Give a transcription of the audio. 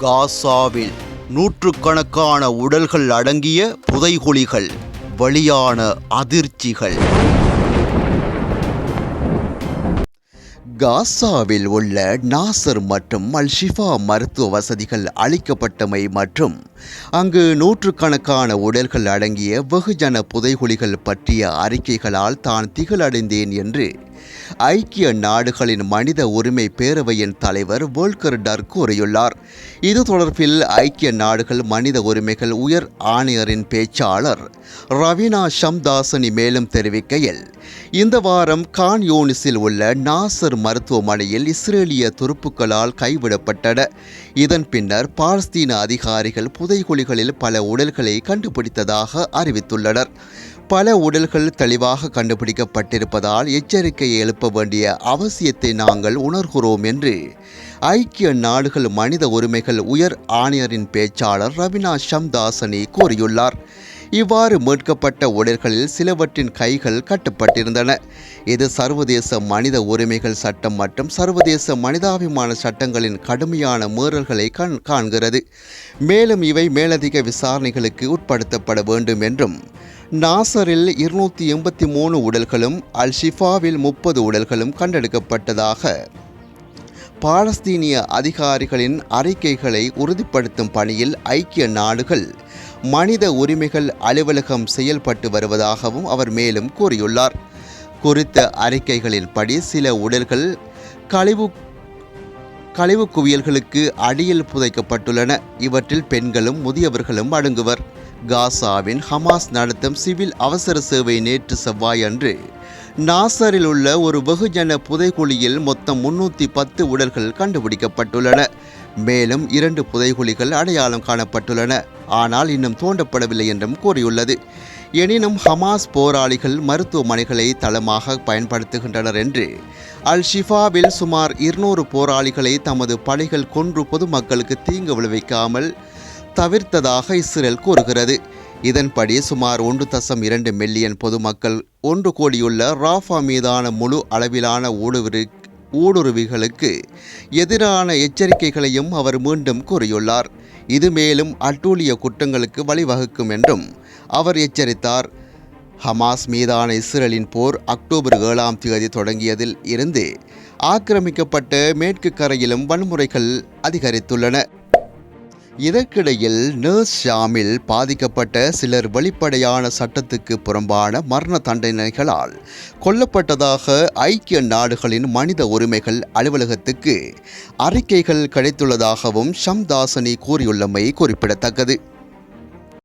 காசாவில் நூற்றுக்கணக்கான உடல்கள் அடங்கிய புதைகுழிகள் வழியான அதிர்ச்சிகள். காசாவில் உள்ள நாசர் மற்றும் அல்ஷிஃபா மருத்துவ வசதிகள் அளிக்கப்பட்டமை மற்றும் அங்கு நூற்றுக்கணக்கான உடல்கள் அடங்கிய வெகுஜன புதைகுழிகள் பற்றிய அறிக்கைகளால் தான் திகழடைந்தேன் என்று ஐக்கிய நாடுகளின் மனித உரிமை பேரவையின் தலைவர் வோல்கர் டர் கூறியுள்ளார். இது தொடர்பில் ஐக்கிய நாடுகள் மனித உரிமைகள் உயர் ஆணையரின் பேச்சாளர் ரவீனா ஷம்தாசனி மேலும் தெரிவிக்கையில் இந்த வாரம் கான்யோனிஸில் உள்ள நாசர் மருத்துவமனையில் இஸ்ரேலிய துருப்புக்களால் கைவிடப்பட்டன. இதன் பின்னர் பாலஸ்தீன அதிகாரிகள் புதைகுழிகளில் பல உடல்களை கண்டுபிடித்ததாக அறிவித்துள்ளனர். பல உடல்கள் தெளிவாக கண்டுபிடிக்கப்பட்டிருப்பதால் எச்சரிக்கையை எழுப்ப வேண்டிய அவசியத்தை நாங்கள் உணர்கிறோம் என்று ஐக்கிய நாடுகள் மனித உரிமைகள் உயர் ஆணையரின் பேச்சாளர் ரவினா ஷம்தாசனி கூறியுள்ளார். இவ்வாறு மீட்கப்பட்ட உடல்களில் சிலவற்றின் கைகள் கட்டப்பட்டிருந்தன. இது சர்வதேச மனித உரிமைகள் சட்டம் மற்றும் சர்வதேச மனிதாபிமான சட்டங்களின் கடுமையான மீறல்களை கண் காண்கிறது. மேலும் இவை மேலதிக விசாரணைகளுக்கு உட்படுத்தப்பட வேண்டும் என்றும் நாசரில் இருநூற்றி எண்பத்தி மூணு உடல்களும் அல் ஷிஃபாவில் முப்பது உடல்களும் கண்டெடுக்கப்பட்டதாக. பாலஸ்தீனிய அதிகாரிகளின் அறிக்கைகளை உறுதிப்படுத்தும் பணியில் ஐக்கிய நாடுகள் மனித உரிமைகள் அலுவலகம் செயல்பட்டு வருவதாகவும் அவர் மேலும் கூறியுள்ளார். குறித்த அறிக்கைகளின்படி சில உடல்கள் கழிவு கழிவு குவியல்களுக்கு அடியில் புதைக்கப்பட்டுள்ளன. இவற்றில் பெண்களும் முதியவர்களும் அடங்குவர். காசாவின் ஹமாஸ் நடத்தும் சிவில் அவசர சேவை நேற்று செவ்வாயன்று. நாசரில் உள்ள ஒரு வெகுஜன புதைகுழியில் மொத்தம் முன்னூற்றி பத்து உடல்கள் கண்டுபிடிக்கப்பட்டுள்ளன. மேலும் இரண்டு புதைகுழிகள் அடையாளம் காணப்பட்டுள்ளன. ஆனால் இன்னும் தோண்டப்படவில்லை என்றும் கூறியுள்ளது. எனினும் ஹமாஸ் போராளிகள் மருத்துவமனைகளை தளமாக பயன்படுத்துகின்றனர் என்று அல் ஷிஃபாவில் சுமார் இருநூறு போராளிகளை தமது படைகள் கொன்று பொதுமக்களுக்கு தீங்கு விளைவிக்காமல் தவிர்த்ததாக இஸ்ரேல் கூறுகிறது. இதன்படி சுமார் ஒன்று தசம் இரண்டு மில்லியன் பொதுமக்கள் ஒன்று கோடியுள்ள ராஃபா மீதான முழு அளவிலான ஊடுருவி ஊடுருவிகளுக்கு எதிரான எச்சரிக்கைகளையும் அவர் மீண்டும் கூறியுள்ளார். இது மேலும் அட்டூழிய குற்றங்களுக்கு வழிவகுக்கும் என்றும் அவர் எச்சரித்தார். ஹமாஸ் மீதான இஸ்ரேலின் போர் அக்டோபர் ஏழாம் தேதி தொடங்கியதில் இருந்து ஆக்கிரமிக்கப்பட்ட மேற்கு கரையிலும் வன்முறைகள் அதிகரித்துள்ளன. இதற்கிடையில் நர்ஸ் ஷாமில் பாதிக்கப்பட்ட சிலர் வெளிப்படையான சட்டத்துக்கு புறம்பான மரண தண்டனைகளால் கொல்லப்பட்டதாக ஐக்கிய நாடுகளின் மனித உரிமைகள் அலுவலகத்துக்கு அறிக்கைகள் கிடைத்துள்ளதாகவும் ஷம்தாசனி கூறியுள்ளமை குறிப்பிடத்தக்கது.